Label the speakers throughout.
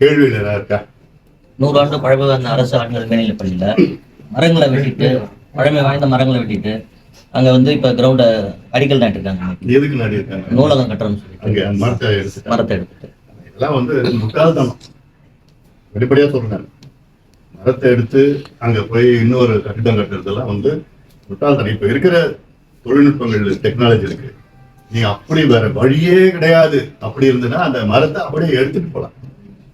Speaker 1: கேள்வியில் ஏதாவது இருக்கா
Speaker 2: நூறாண்டு பழமை வாய்ந்த அரசு ஆண்கள் மேல்நிலைப் பள்ளியில மரங்களை வெட்டிட்டு பழமை வாய்ந்த மரங்களை வெட்டிட்டு அங்க வந்து இப்ப கிரவுண்ட அடிக்கல் நாட்டிருக்காங்க.
Speaker 1: எதுக்கு நடி இருக்காங்க
Speaker 2: நூலகம் கட்டுறோம்னு
Speaker 1: அங்க
Speaker 2: சொல்லிட்டு
Speaker 1: மரத்தை எடுத்துட்டாங்க
Speaker 2: மரத்தை எடுத்துட்டு.
Speaker 1: இதெல்லாம் வந்து முட்டாள்தனம். வெளிப்படையா சொல்றேன். மரத்தை எடுத்து அங்க போய் இன்னொரு கட்டிடம் கட்டுறதெல்லாம் வந்து முட்டாள்தனம். இப்ப இருக்கிற தொழில்நுட்பங்கள் டெக்னாலஜி இருக்கு. நீங்க அப்படி வேற வழியே கிடையாது. அப்படி இருந்ததுன்னா அந்த மரத்தை அப்படியே எடுத்துட்டு போலாம்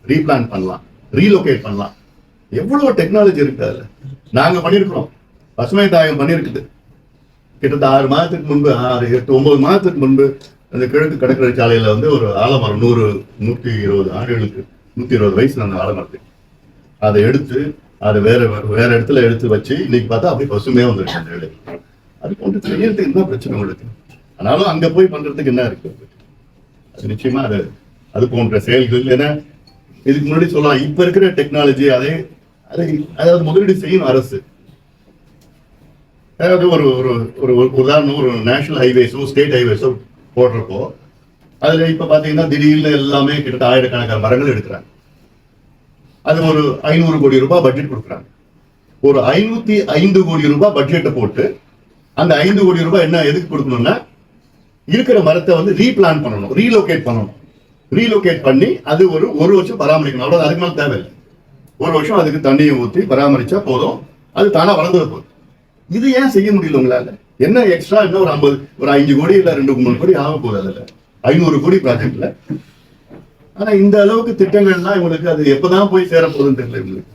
Speaker 1: ரீபிளான் பண்ணலாம் ரீலோகேட் பண்ணலாம். எவ்வளவு டெக்னாலஜி இருக்கு அதுல? நாங்க பண்ணியிருக்கிறோம் பசுமை தாயம் பண்ணியிருக்குது கிட்டத்தட்ட ஆறு மாதத்துக்கு முன்பு ஆறு எட்டு ஒன்பது மாதத்துக்கு முன்பு அந்த கிழக்கு கடற்கரை சாலையில வந்து ஒரு ஆலமரம் நூறு நூத்தி இருபது ஆண்டுகளுக்கு நூத்தி இருபது வயசு அந்த ஆலமரத்துக்கு அதை எடுத்து அதை வேற வேற இடத்துல எடுத்து வச்சு இன்னைக்கு பார்த்தா அப்படியே பசுமையா வந்துருச்சு அந்த இடம் அது கொண்டு செய்யறதுக்கு என்ன பிரச்சனை உங்களுக்கு? ஆனாலும் அங்க போய் பண்றதுக்கு என்ன இருக்கு? அது நிச்சயமா அது அது போன்ற செயல்கள் ஏன்னா இதுக்கு முன்னாடி சொல்லலாம் இப்ப இருக்கிற டெக்னாலஜி அதே அதை அதாவது முதலீடு செய்யும் அரசு. அதாவது ஒரு ஒரு ஒரு ஒரு உதாரணம் ஒரு நேஷனல் ஹைவேஸோ ஸ்டேட் ஹைவேஸோ போடுறப்போ அதுல இப்ப பாத்தீங்கன்னா திடீர்னு எல்லாமே கிட்டத்தட்ட ஆயிரக்கணக்கான மரங்கள் எடுக்கிறாங்க. அது ஒரு ஐநூறு கோடி ரூபாய் பட்ஜெட் கொடுக்குறாங்க. ஒரு ஐநூத்தி ஐந்து கோடி ரூபாய் பட்ஜெட்டை போட்டு அந்த ஐந்து கோடி ரூபாய் என்ன எதுக்கு கொடுக்கணும்னா இருக்கிற மரத்தை வந்து ரீபிளான் பண்ணணும் ரீலோகேட் பண்ணணும். ரீலோகேட் பண்ணி அது ஒரு ஒரு வருஷம் பராமரிக்கணும். அவ்வளவு அதுக்கு மேலே தேவையில்லை. ஒரு வருஷம் அதுக்கு தண்ணியை ஊற்றி பராமரிச்சா போதும். அது தானாக வளர்ந்து போதும். இது ஏன் செய்ய முடியல உங்களால? என்ன எக்ஸ்ட்ரா இன்னும் ஒரு ஐம்பது ஒரு அஞ்சு கோடி இல்ல ரெண்டு மூணு கோடி ஆக போகுது அதுல. ஐநூறு கோடி ப்ராஜெக்ட்ல ஆனா இந்த அளவுக்கு திட்டங்கள்லாம் இவங்களுக்கு அது எப்பதான் போய் சேர போகுதுன்னு தெரியல இவங்களுக்கு.